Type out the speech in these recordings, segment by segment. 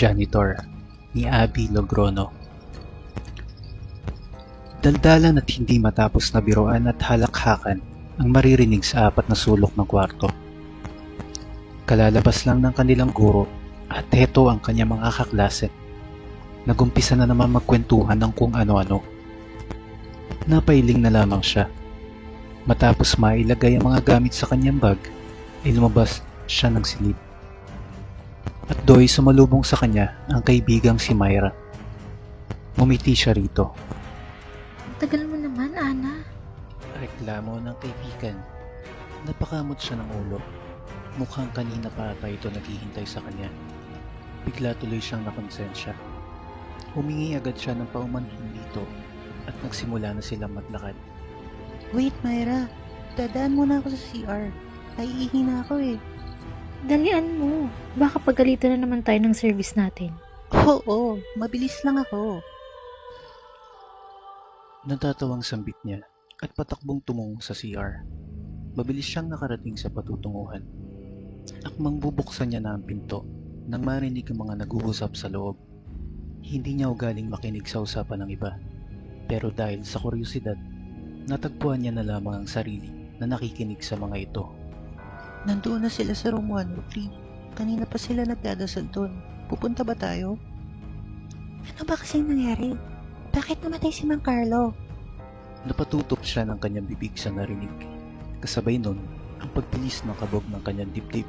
Janitor ni Abby Logrono. Daldalan at hindi matapos na biroan at halakhakan ang maririnig sa apat na sulok ng kwarto. Kalalabas lang ng kanilang guro at heto ang kanyang mga kaklase. Nagumpisa na naman magkwentuhan ng kung ano-ano. Napailing na lamang siya. Matapos mailagay ang mga gamit sa kanyang bag, ay lumabas siya ng silid. Do'y sumalubong sa kanya ang kaibigang si Myra. Mumiti siya rito. Tagal mo naman, Ana. Reklamo ng kaibigan. Napakamot siya ng ulo. Mukhang kanina pa ata ito naghihintay sa kanya. Bigla tuloy siyang nakonsensya. Humingi agad siya ng paumanhin dito at nagsimula na silang maglakad. Wait, Myra. Dadaan muna ako sa CR. Naiihi na ako eh. Dalian mo. Baka pagalitan na naman tayo ng service natin. Oo, mabilis lang ako. Natatawang sambit niya at patakbong tumungo sa CR. Mabilis siyang nakarating sa patutunguhan. Akmang bubuksan niya na ang pinto nang marinig ang mga nag-uusap sa loob. Hindi niya ugaling makinig sa usapan ng iba. Pero dahil sa kuryosidad, natagpuan niya na lamang ang sarili na nakikinig sa mga ito. Nandoon na sila sa room 103. Kanina pa sila nagdadasal doon. Pupunta ba tayo? Ano ba kasi nangyari? Bakit namatay si Mang Carlo? Napatutop siya ng kanyang bibig sa narinig. Kasabay nun, ang pagbilis ng kabog ng kanyang dibdib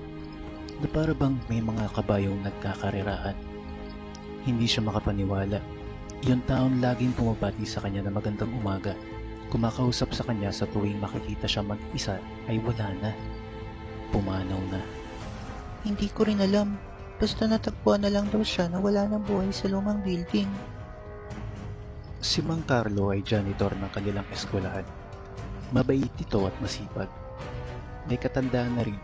na para bang may mga kabayong nagkakarerahan. Hindi siya makapaniwala. Yung taon laging pumapati sa kanya na magandang umaga. Kumakausap sa kanya sa tuwing makikita siya mag-isa ay wala na. Pumanaw na. Hindi ko rin alam. Basta natagpuan na lang daw siya na wala ng buhay sa lumang building. Si Mang Carlo ay janitor ng kanilang eskwelahan. Mabait ito at masipag. May katandaan na rin,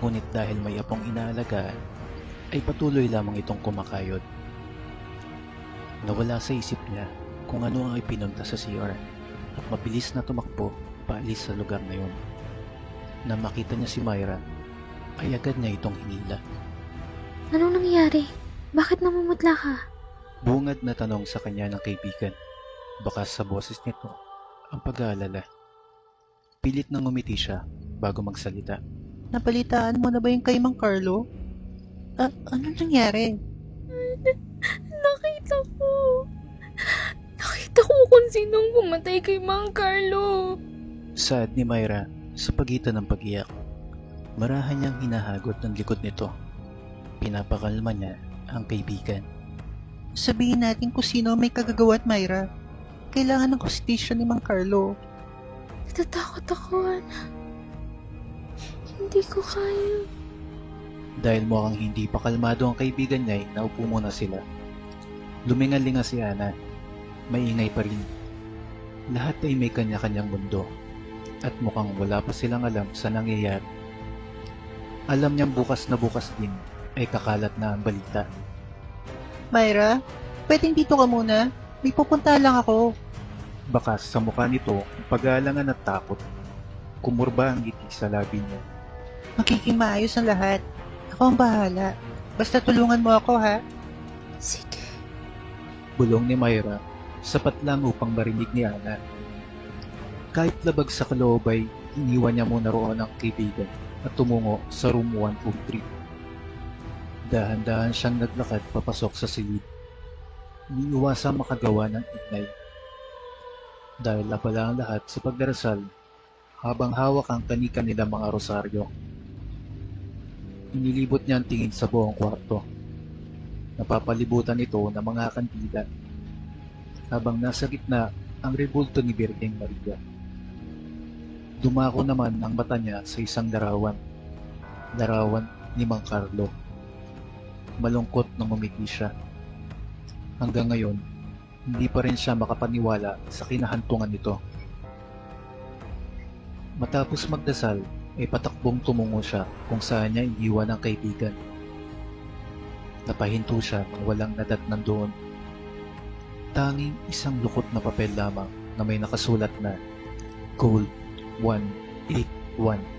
ngunit dahil may apong inaalagaan, ay patuloy lamang itong kumakayod. Nawala sa isip niya kung ano ang ipinunta sa CR at mabilis na tumakbo paalis sa lugar na yun. Na makita niya si Myra, ay agad niya itong hinila. Anong nangyari? Bakit namumutla ka? Bungad na tanong sa kanya ng kaibigan. Baka sa boses nito, ang pag-aalala. Pilit nang ngumiti siya bago magsalita. Napalitaan mo na ba yung kay Mang Carlo? Ah, anong nangyari? Nakita ko. Nakita ko kung sinong pumatay kay Mang Carlo. Saad ni Myra sa pagitan ng pag-iyak. Marahan niyang hinahagot ng likod nito. Pinapakalma niya ang kaibigan. Sabihin natin kung sino may kagagawa at Myra. Kailangan ng hostisya ni Mang Carlo. Natatakot ako, Ana. Hindi ko kaya. Dahil mukhang hindi pa kalmado ang kaibigan niya naupo muna sila. Lumingalinga si Ana. Maingay pa rin. Lahat ay may kanya-kanyang mundo. At mukhang wala pa silang alam sa nangyayari. Alam niyang bukas na bukas din ay kakalat na ang balita. Myra, pwedeng dito ka muna. May pupunta lang ako. Bakas sa mukha nito ang pag-aalangan at takot. Kumurba ang ngiti sa labi niya. Magiging maayos ang lahat. Ako ang bahala. Basta tulungan mo ako ha. Sige. Bulong ni Myra, sapat lang upang marinig ni Ana. Kahit labag sa kaloob ay iniwan niya muna roon ang kaibigan at tumungo sa room 103. Dahan-dahan siyang naglakad papasok sa silid. Iniiwasang makagawa ng ignay. Dahil abala ang lahat sa pagdarasal habang hawak ang kanika nila mga rosaryo. Inilibot niya ang tingin sa buong kwarto. Napapalibutan ito ng mga kandila habang nasa gitna ang rebulto ni Birgeng Maria. Dumako naman ang mata niya sa isang larawan. Larawan ni Mang Carlo. Malungkot na ngumiti siya. Hanggang ngayon, hindi pa rin siya makapaniwala sa kinahantungan nito. Matapos magdasal, ay patakbong tumungo siya kung saan niya iniwan ang kaibigan. Napahinto siya nang walang nadatnan doon. Tanging isang lukot na papel lamang na may nakasulat na Gold 181.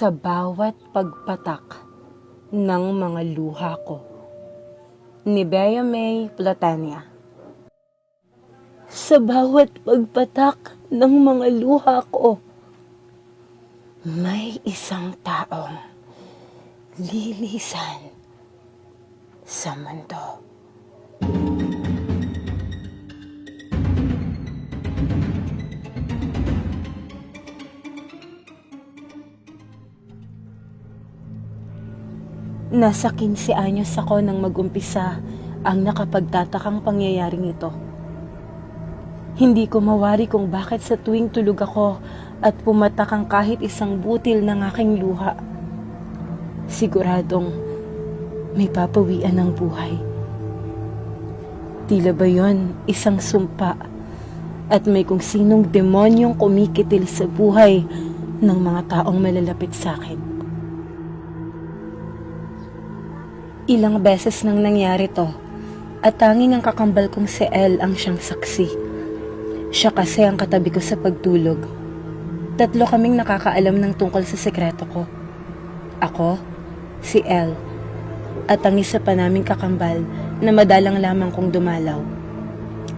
Sa bawat pagpatak ng mga luha ko. Ni Bea May Platania Sa bawat pagpatak ng mga luha ko, may isang taong lilisan sa mundo. Nasa 15 anyos ako nang magumpisa ang nakapagtatakang pangyayaring ito. Hindi ko mawari kung bakit sa tuwing tulog ako at pumatak ang kahit isang butil ng aking luha. Siguradong may papawian ng buhay. Tila ba yon isang sumpa at may kung sinong demonyong kumikitil sa buhay ng mga taong malalapit sa akin. Ilang beses nang nangyari to at tanging ang kakambal kong si El ang siyang saksi. Siya kasi ang katabi ko sa pagtulog. Tatlo kaming nakakaalam ng tungkol sa sekreto ko. Ako, si El, at ang isa pa naming kakambal na madalang lamang kong dumalaw,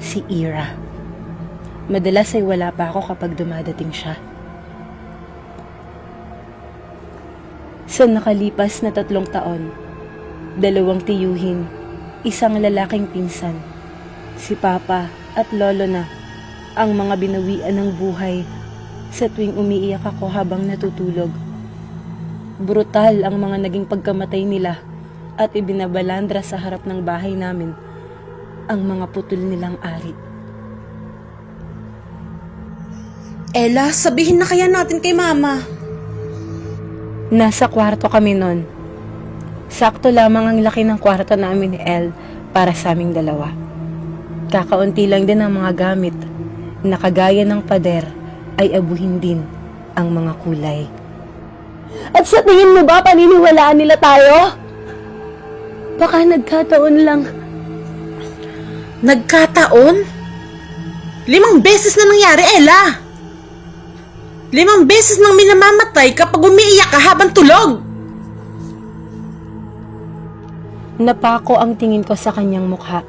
si Ira. Madalas ay wala pa ako kapag dumadating siya. Sa nakalipas na tatlong taon, dalawang tiyuhin, isang lalaking pinsan, si Papa at Lolo na ang mga binawian ng buhay sa tuwing umiiyak ako habang natutulog. Brutal ang mga naging pagkamatay nila at ibinabalandra sa harap ng bahay namin ang mga putol nilang ari. Ella, sabihin na kaya natin kay Mama. Nasa kwarto kami nun. Sakto lamang ang laki ng kwarto namin ni El para sa aming dalawa. Kakaunti lang din ang mga gamit. Nakagaya ng pader ay abuhin din ang mga kulay. At sa tingin mo ba paniniwalaan nila tayo? Baka nagkataon lang. Nagkataon? Limang beses na nangyari, Ella. Limang beses nang minamamatay kapag umiiyak ka habang tulog. Napako ang tingin ko sa kanyang mukha.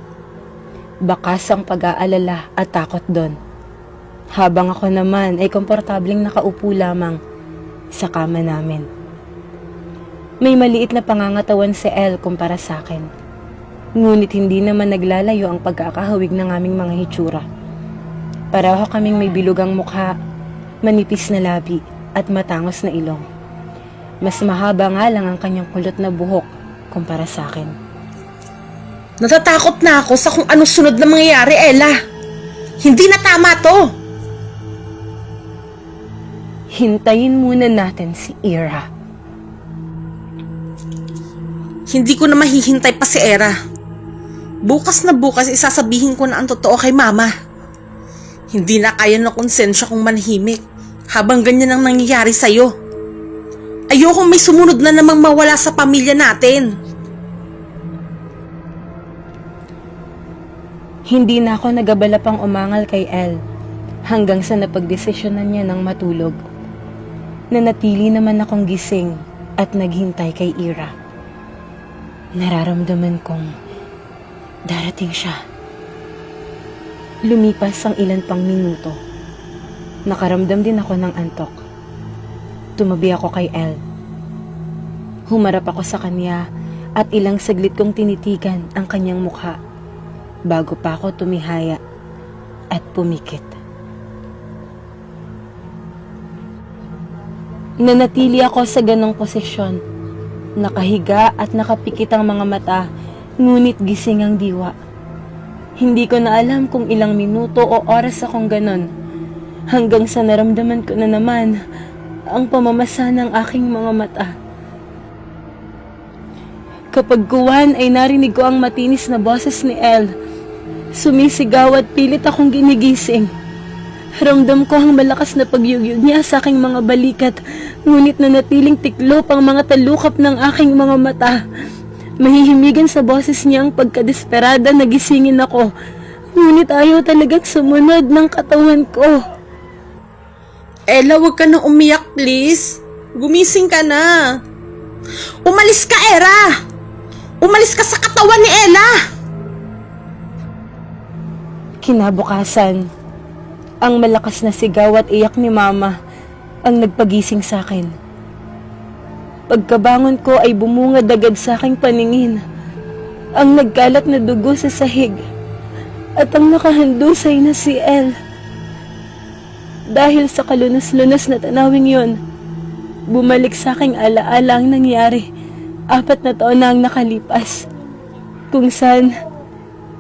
Bakas ang pag-aalala at takot doon. Habang ako naman ay komportableng nakaupo lamang sa kama namin. May maliit na pangangatawan si El kumpara sa akin. Ngunit hindi naman naglalayo ang pagkakahawig ng aming mga hitsura. Pareho kaming may bilugang mukha, manipis na labi at matangos na ilong. Mas mahaba nga lang ang kanyang kulot na buhok kumpara sa akin. Natatakot na ako sa kung anong sunod na mangyayari, Ella. Hindi na tama to. Hintayin muna natin si Ira. Hindi ko na mahihintay pa si Era. Bukas na bukas isasabihin ko na ang totoo kay Mama. Hindi na kaya ng konsensya kong manhimik habang ganyan ang nangyayari sa'yo. Ayokong may sumunod na namang mawala sa pamilya natin. Hindi na ako nagabala pang umangal kay El hanggang sa napagdesisyonan niya ng matulog. Nanatili naman akong gising at naghintay kay Ira. Nararamdaman kong darating siya. Lumipas ang ilan pang minuto. Nakaramdam din ako ng antok. Tumabi ako kay El. Humarap ako sa kanya at ilang saglit kong tinitigan ang kanyang mukha bago pa ako tumihaya at pumikit. Nanatili ako sa ganong posisyon. Nakahiga at nakapikit ang mga mata, ngunit gising ang diwa. Hindi ko na alam kung ilang minuto o oras akong ganon. Hanggang sa naramdaman ko na naman ang pamamasa ng aking mga mata. Kapag kuwan ay narinig ko ang matinis na boses ni El. Sumisigaw at pilit akong ginigising. Ramdam ko ang malakas na pagyugyug niya sa aking mga balikat, ngunit nanatiling tiklop ang mga talukap ng aking mga mata. Mahihimigan sa boses niya ang pagkadesperada na gisingin ako, ngunit ayaw talagang sumunod ng katawan ko. Ella, huwag ka nang umiyak, please. Gumising ka na. Umalis ka, Era! Umalis ka sa katawan ni Ella! Kinabukasan, ang malakas na sigaw at iyak ni Mama ang nagpagising sa akin. Pagkabangon ko ay bumungad agad sa aking paningin. Ang nagkalat na dugo sa sahig at ang nakahandusay na si El. Dahil sa kalunas-lunas na tanawing yon, bumalik sa aking alaala ang nangyari. Apat na taon na ang nakalipas. Kung saan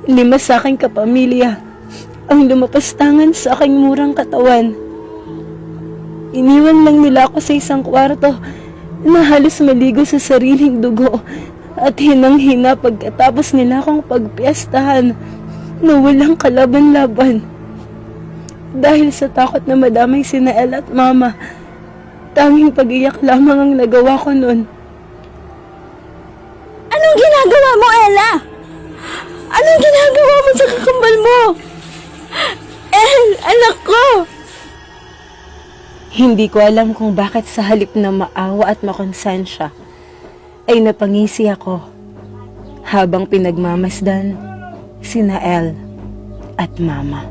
lima sa aking kapamilya ang lumapastangan sa aking murang katawan. Iniwan lang nila ako sa isang kwarto na halos maligo sa sariling dugo at hinang-hina pagkatapos nila akong pagpiestahan na walang kalaban-laban. Dahil sa takot na madamay si Nael at Mama, tanging pag-iyak lamang ang nagawa ko noon. Anong ginagawa mo, Ella? Anong ginagawa mo sa kakambal mo? El, anak ko! Hindi ko alam kung bakit sa halip na maawa at makonsensya ay napangisi ako habang pinagmamasdan si Nael at Mama.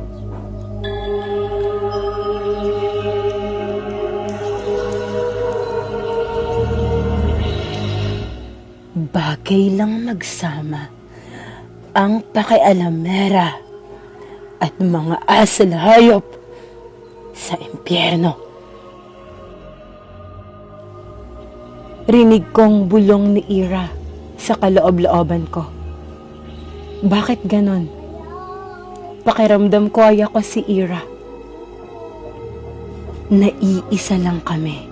Bagay lang magsama ang pakialamera at mga asal hayop sa impyerno. Rinig kong bulong ni Ira sa kaloob-looban ko. Bakit ganon? Pakiramdam ko ay ako si Ira. Naiisa lang kami.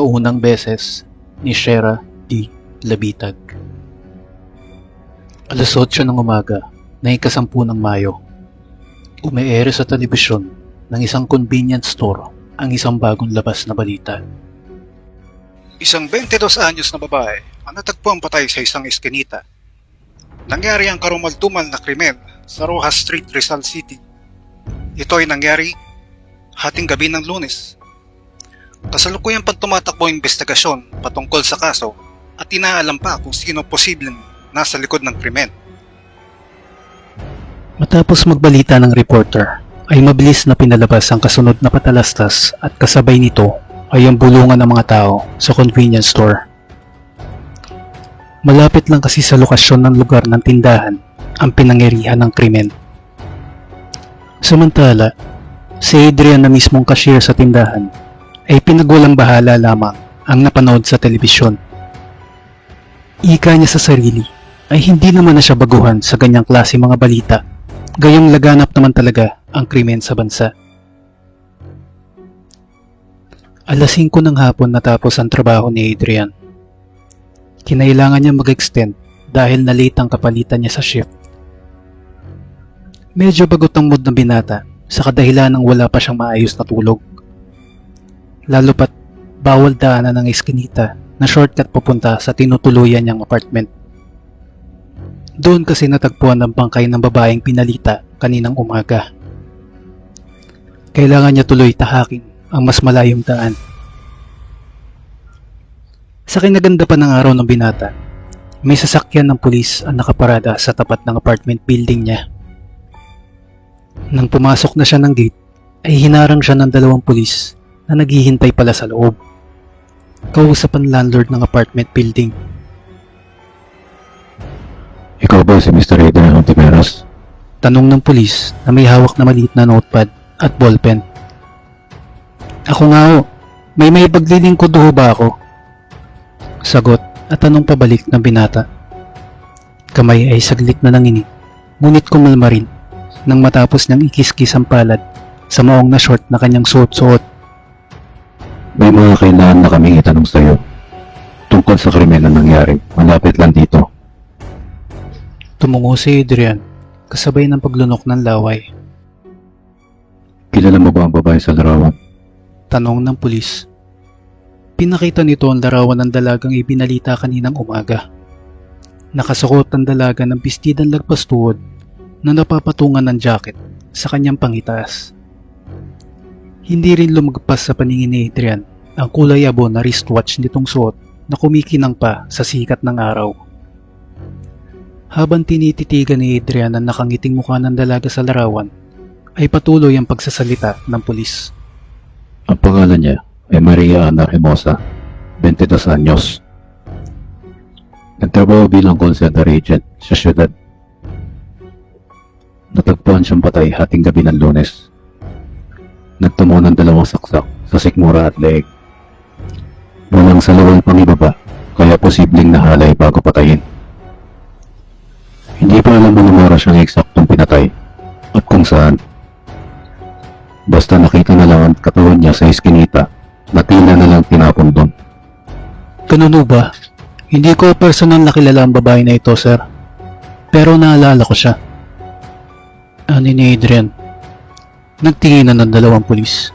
Taunang beses ni Shera D. Labitag. Alas 8 ng umaga na ikasampu ng Mayo. Umeere sa telebisyon ng isang convenience store ang isang bagong labas na balita. Isang 22 anyos na babae ang natagpuan patay sa isang eskinita. Nangyari ang karumaldumal na krimen sa Rojas Street, Rizal City. Ito ay nangyari hating gabi ng lunes. Kasalukuyang pagtumatakbo ang investigasyon patungkol sa kaso at inaalam pa kung sino posibleng nasa likod ng krimen. Matapos magbalita ng reporter, ay mabilis na pinalabas ang kasunod na patalastas at kasabay nito ay ang bulungan ng mga tao sa convenience store. Malapit lang kasi sa lokasyon ng lugar ng tindahan ang pinangyarihan ng krimen. Samantala, si Adrian na mismong cashier sa tindahan ay pinagwalang bahala lamang ang napanood sa telebisyon. Ika niya sa sarili ay hindi naman na siya baguhan sa ganyang klase mga balita Gayong laganap naman talaga ang krimen sa bansa. Alas 5 ng hapon natapos ang trabaho ni Adrian. Kinailangan niya mag-extend dahil na-late ang kapalitan niya sa shift. Medyo bagot ang mood ng binata sa kadahilan ng wala pa siyang maayos na tulog. Lalo pat bawal daanan ng eskinita na shortcut papunta sa tinutuluyan niyang apartment. Doon kasi natagpuan ang bangkay ng babaeng pinalita kaninang umaga. Kailangan niya tuloy tahakin ang mas malayong daan. Sa kinaganda pa ng araw ng binata, may sasakyan ng pulis ang nakaparada sa tapat ng apartment building niya. Nang pumasok na siya ng gate, ay hinarang siya ng dalawang pulis na naghihintay pala sa loob. Kausap ang landlord ng apartment building. Ikaw ba si Mr. Adrian Ontiveros? Tanong ng pulis na may hawak na maliit na notepad at ballpen. Ako nga ho, may may paglilingkod ho ba ako? Sagot at tanong pabalik ng binata. Kamay ay saglit na nanginig, ngunit kumalma rin nang matapos niyang ikiskis ang palad sa maong na short na kanyang suot-suot. May mga kailangan na kaming itanong sa'yo tungkol sa krimen na nangyari malapit lang dito. Tumungo si Adrian, kasabay ng paglunok ng laway. Kilala mo ba ang babae sa larawan? Tanong ng pulis. Pinakita nito ang larawan ng dalagang ibinalita kaninang umaga. Nakasuot ang dalaga ng bistidang lagpas tuhod na napapatungan ng jacket sa kanyang pangitaas. Hindi rin lumagpas sa paningin ni Adrian ang kulay abo na wristwatch nitong suot na kumikinang pa sa sikat ng araw. Habang tinititigan ni Adrian ang nakangiting mukha ng dalaga sa larawan, ay patuloy ang pagsasalita ng pulis. Ang pangalan niya ay Maria Ana Hermosa, 22 anyos. Nagtrabaho bilang call center agent sa syudad. Natagpuan siyang patay hating gabi ng lunes. Nagtamo ng dalawang saksak sa sikmura at leeg. Walang salawal pang ibaba, kaya posibleng nahalay bago patayin. Hindi pa alam ng oras siyang eksaktong pinatay at kung saan. Basta nakita na lang ang katawan niya sa iskinita na tila na lang tinapon doon. Ganun ba? Hindi ko personal nakilala ang babae na ito, sir. Pero naalala ko siya. Ani ni Adrian. Nagtinginan ng dalawang pulis.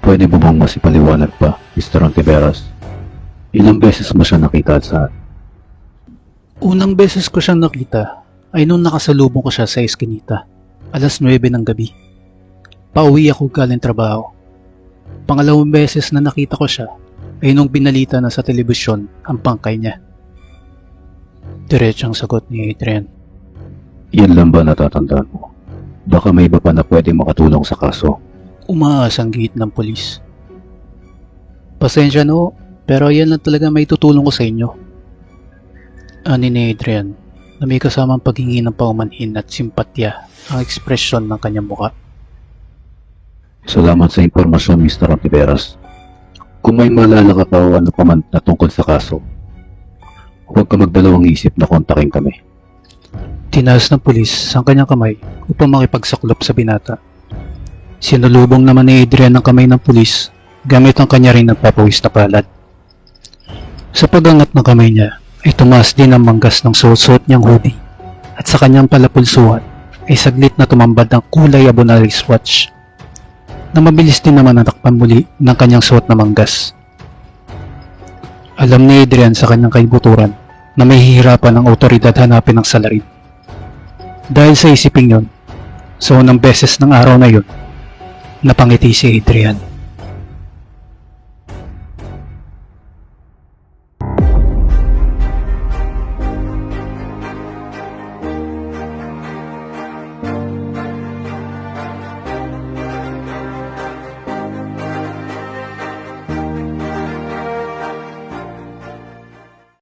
Pwede mo bang masipaliwanag pa, Mr. Ontiveros? Ilang beses mo siya nakita at saan? Unang beses ko siyang nakita ay nung nakasalubong ko siya sa eskinita. Alas 9 ng gabi. Pauwi ako galing trabaho. Pangalawang beses na nakita ko siya ay nung binalita na sa telebisyon ang pangkay niya. Diretsang sagot ni Adrian. Yan lang ba natatandaan mo? Baka may iba pa na pwede makatulong sa kaso. Umaas ang gate ng pulis. Pasensya no, pero yan lang talaga may tutulong ko sa inyo. Ani ni Adrian, na may kasamang paghingi ng paumanhin at simpatya ang ekspresyon ng kanyang muka. Salamat sa impormasyon, Mr. Ontiveros. Kung may maalala ka pa o ano pa man na tungkol sa kaso, huwag ka magdalawang isip na kontakin kami. Tinaas ng pulis ang kanyang kamay upang makipagsaklop sa binata. Sinulubong naman ni Adrian ang kamay ng pulis gamit ang kanya rin nagpapawis na palad. Sa pagangat ng kamay niya ay tumaas din ang manggas ng suot niyang hoodie at sa kanyang palapulsuhan ay saglit na tumambad ang kulay abo na wristwatch na mabilis din naman natakpan muli ng kanyang suot na manggas. Alam ni Adrian sa kanyang kaibuturan na may hihirapan ang otoridad hanapin ang salarin. Dahil sa isiping yun, sa unang beses ng araw na yun, napangiti si Adrian.